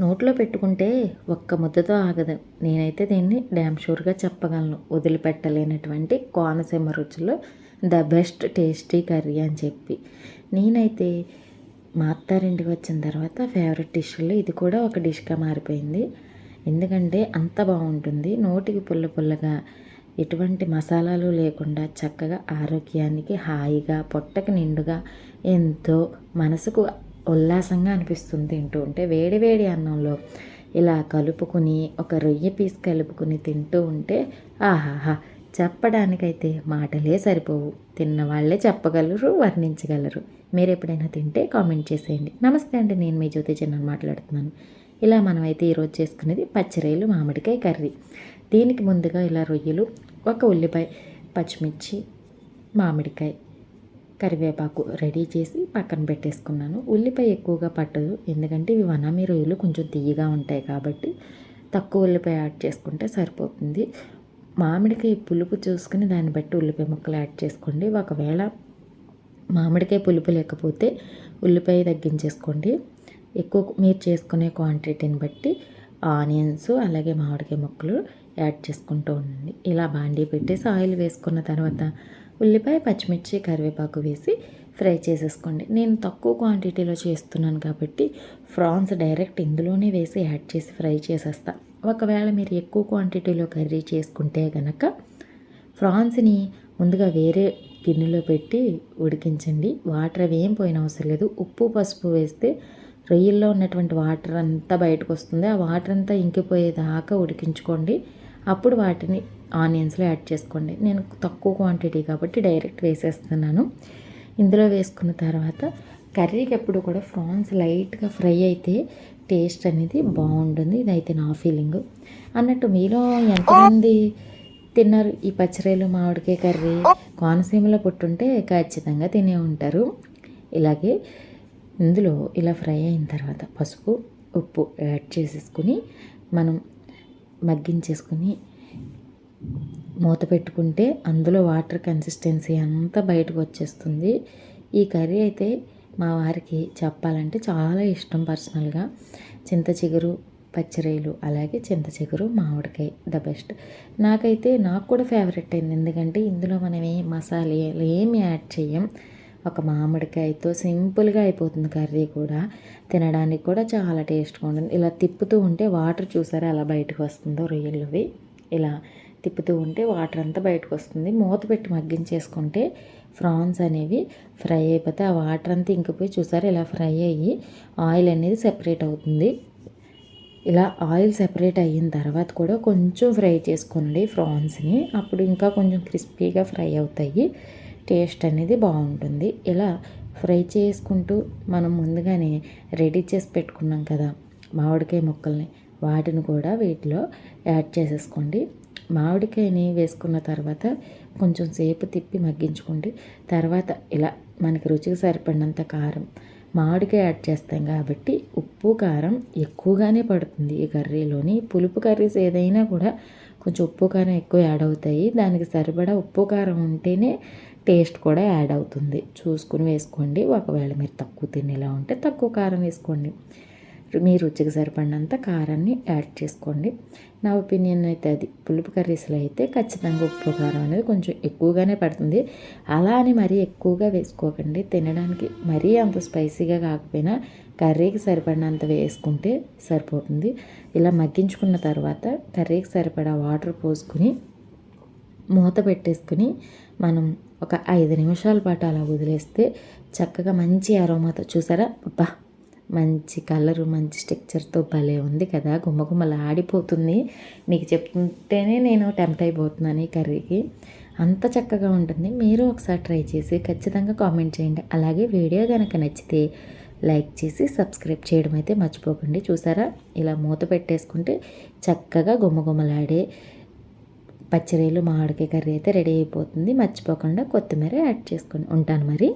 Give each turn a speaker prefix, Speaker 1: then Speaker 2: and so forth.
Speaker 1: నోట్లో పెట్టుకుంటే ఒక్క ముద్దతో ఆగదు. నేనైతే దీన్ని డ్యామ్ షూర్గా చెప్పగలను. వదిలిపెట్టలేనటువంటి కోనసీమ రుచులు ద బెస్ట్ టేస్టీ కర్రీ అని చెప్పి. నేనైతే మా అత్తారింటికి వచ్చిన తర్వాత ఫేవరెట్ డిష్లో ఇది కూడా ఒక డిష్గా మారిపోయింది. ఎందుకంటే అంత బాగుంటుంది. నోటికి పుల్ల పుల్లగా ఎటువంటి మసాలాలు లేకుండా చక్కగా ఆరోగ్యానికి హాయిగా పొట్టకి నిండుగా ఎంతో మనసుకు ఉల్లాసంగా అనిపిస్తుంది తింటూ ఉంటే వేడి వేడి అన్నంలో ఇలా కలుపుకుని ఒక రొయ్య పీస్ కలుపుకుని తింటూ ఉంటే ఆహాహా చెప్పడానికైతే మాటలే సరిపోవు. తిన్న వాళ్ళే చెప్పగలరు వర్ణించగలరు. మీరు ఎప్పుడైనా తింటే కామెంట్ చేసేయండి. నమస్తే అండి నేను మీ జ్యోతి చిన్న మాట్లాడుతున్నాను. ఇలా మనమైతే ఈరోజు చేసుకునేది పచ్చిరొయ్యలు మామిడికాయ కర్రీ. దీనికి ముందుగా ఇలా రొయ్యలు ఒక ఉల్లిపాయ పచ్చిమిర్చి మామిడికాయ కరివేపాకు రెడీ చేసి పక్కన పెట్టేసుకున్నాను. ఉల్లిపాయ ఎక్కువగా పట్టదు ఎందుకంటే ఇవి వనామీ రొయ్యలు కొంచెం తీయగా ఉంటాయి కాబట్టి తక్కువ ఉల్లిపాయ యాడ్ చేసుకుంటే సరిపోతుంది. మామిడికాయ పులుపు చూసుకుని దాన్ని బట్టి ఉల్లిపాయ ముక్కలు యాడ్ చేసుకోండి. ఒకవేళ మామిడికాయ పులుపు లేకపోతే ఉల్లిపాయ తగ్గించేసుకోండి. ఎక్కువ మీరు చేసుకునే క్వాంటిటీని బట్టి ఆనియన్స్ అలాగే మామిడికాయ ముక్కలు యాడ్ చేసుకుంటూ ఉండండి. ఇలా బాండీ పెట్టేసి ఆయిల్ వేసుకున్న తర్వాత ఉల్లిపాయ పచ్చిమిర్చి కరివేపాకు వేసి ఫ్రై చేసేసుకోండి. నేను తక్కువ క్వాంటిటీలో చేస్తున్నాను కాబట్టి ఫ్రాన్స్ డైరెక్ట్ ఇందులోనే వేసి యాడ్ చేసి ఫ్రై చేసేస్తా. ఒకవేళ మీరు ఎక్కువ క్వాంటిటీలో కర్రీ చేసుకుంటే కనుక ఫ్రాన్స్ని ముందుగా వేరే గిన్నెలో పెట్టి ఉడికించండి. వాటర్ అవి ఏం పోయిన అవసరం లేదు. ఉప్పు పసుపు వేస్తే రొయ్యల్లో ఉన్నటువంటి వాటర్ అంతా బయటకు వస్తుంది. ఆ వాటర్ అంతా ఇంకిపోయేదాకా ఉడికించుకోండి. అప్పుడు వాటిని ఆనియన్స్లో యాడ్ చేసుకోండి. నేను తక్కువ క్వాంటిటీ కాబట్టి డైరెక్ట్ వేసేస్తున్నాను. ఇందులో వేసుకున్న తర్వాత కర్రీకి ఎప్పుడు కూడా ఫ్రాన్స్ లైట్గా ఫ్రై అయితే టేస్ట్ అనేది బాగుంటుంది. ఇదైతే నా ఫీలింగ్. అన్నట్టు మీలో ఎంతమంది తిన్నారు? ఈ పచ్చరేలు మామిడికాయ కర్రీ కోనసీమలో పుట్టుంటే ఖచ్చితంగా తినే ఉంటారు. ఇలాగే ఇందులో ఇలా ఫ్రై అయిన తర్వాత పసుపు ఉప్పు యాడ్ చేసేసుకుని మనం మగ్గించేసుకుని మూత పెట్టుకుంటే అందులో వాటర్ కన్సిస్టెన్సీ అంతా బయటకు వచ్చేస్తుంది. ఈ కర్రీ అయితే మా వారికి చెప్పాలంటే చాలా ఇష్టం పర్సనల్గా చింత చిగురు పచ్చిరొయ్యలు అలాగే చింత చిగురు మామిడికాయ ద బెస్ట్ నాకైతే నాకు కూడా ఫేవరెట్ అయింది. ఎందుకంటే ఇందులో మనం ఏ మసాలాలు ఏమి యాడ్ చేయం ఒక మామిడికాయతో సింపుల్గా అయిపోతుంది కర్రీ కూడా. తినడానికి కూడా చాలా టేస్ట్గా ఉంటుంది. ఇలా తిప్పుతూ ఉంటే వాటర్ చూసారా ఎలా బయటకు వస్తుందో రొయ్యలవి? ఇలా తిప్పుతూ ఉంటే వాటర్ అంతా బయటకు వస్తుంది. మూత పెట్టి మగ్గించేసుకుంటే ఫ్రాన్స్ అనేవి ఫ్రై అయిపోతే ఆ వాటర్ అంతా ఇంకిపోయి చూసారా ఇలా ఫ్రై అయ్యి ఆయిల్ అనేది సెపరేట్ అవుతుంది. ఇలా ఆయిల్ సెపరేట్ అయిన తర్వాత కూడా కొంచెం ఫ్రై చేసుకోండి ఫ్రాన్స్ని. అప్పుడు ఇంకా కొంచెం క్రిస్పీగా ఫ్రై అవుతాయి. టేస్ట్ అనేది బాగుంటుంది. ఇలా ఫ్రై చేసుకుంటూ మనం ముందుగానే రెడీ చేసి పెట్టుకున్నాం కదా మామిడికాయ ముక్కల్ని వాటిని కూడా వీటిలో యాడ్ చేసేసుకోండి. మామిడికాయని వేసుకున్న తర్వాత కొంచెం సేపు తిప్పి మగ్గించుకోండి. తర్వాత ఇలా మనకి రుచికి సరిపడినంత కారం మామిడికాయ యాడ్ చేస్తాం కాబట్టి ఉప్పు కారం ఎక్కువగానే పడుతుంది ఈ కర్రీలోని. పులుపు కర్రీస్ ఏదైనా కూడా కొంచెం ఉప్పు కారం ఎక్కువ యాడ్ అవుతాయి. దానికి సరిపడా ఉప్పు కారం ఉంటేనే టేస్ట్ కూడా యాడ్ అవుతుంది. చూసుకుని వేసుకోండి. ఒకవేళ మీరు తక్కువ తినేలా ఉంటే తక్కువ కారం వేసుకోండి. మీ రుచికి సరిపడినంత కారాన్ని యాడ్ చేసుకోండి. నా ఒపీనియన్ అయితే అది. పులుపు కర్రీస్లో అయితే ఖచ్చితంగా ఉప్పు కారం అనేది కొంచెం ఎక్కువగానే పడుతుంది. అలా అని మరీ ఎక్కువగా వేసుకోకండి. తినడానికి మరీ అంత స్పైసీగా కాకపోయినా కర్రీకి సరిపడినంత వేసుకుంటే సరిపోతుంది. ఇలా మగ్గించుకున్న తర్వాత కర్రీకి సరిపడా వాటర్ పోసుకుని మూత పెట్టేసుకుని మనం ఒక ఐదు నిమిషాల పాటు అలా వదిలేస్తే చక్కగా మంచి అరోమాతో చూసారా? అబ్బా! మంచి కలరు మంచి స్ట్రక్చర్తో భలే ఉంది కదా! గుమ్మగుమ్మలు ఆడిపోతుంది. మీకు చెప్తుంటేనే నేను టెంప్ట్ అయిపోతున్నాను ఈ కర్రీకి. అంత చక్కగా ఉంటుంది. మీరు ఒకసారి ట్రై చేసి ఖచ్చితంగా కామెంట్ చేయండి. అలాగే వీడియో కనుక నచ్చితే లైక్ చేసి సబ్స్క్రైబ్ చేయడం అయితే మర్చిపోకండి. చూసారా? ఇలా మూత పెట్టేసుకుంటే చక్కగా గుమ్మగుమ్మలాడే పచ్చిరీలు మామిడికాయ కర్రీ అయితే రెడీ అయిపోతుంది. మర్చిపోకుండా కొత్తిమీర యాడ్ చేసుకొని ఉంటాను మరి.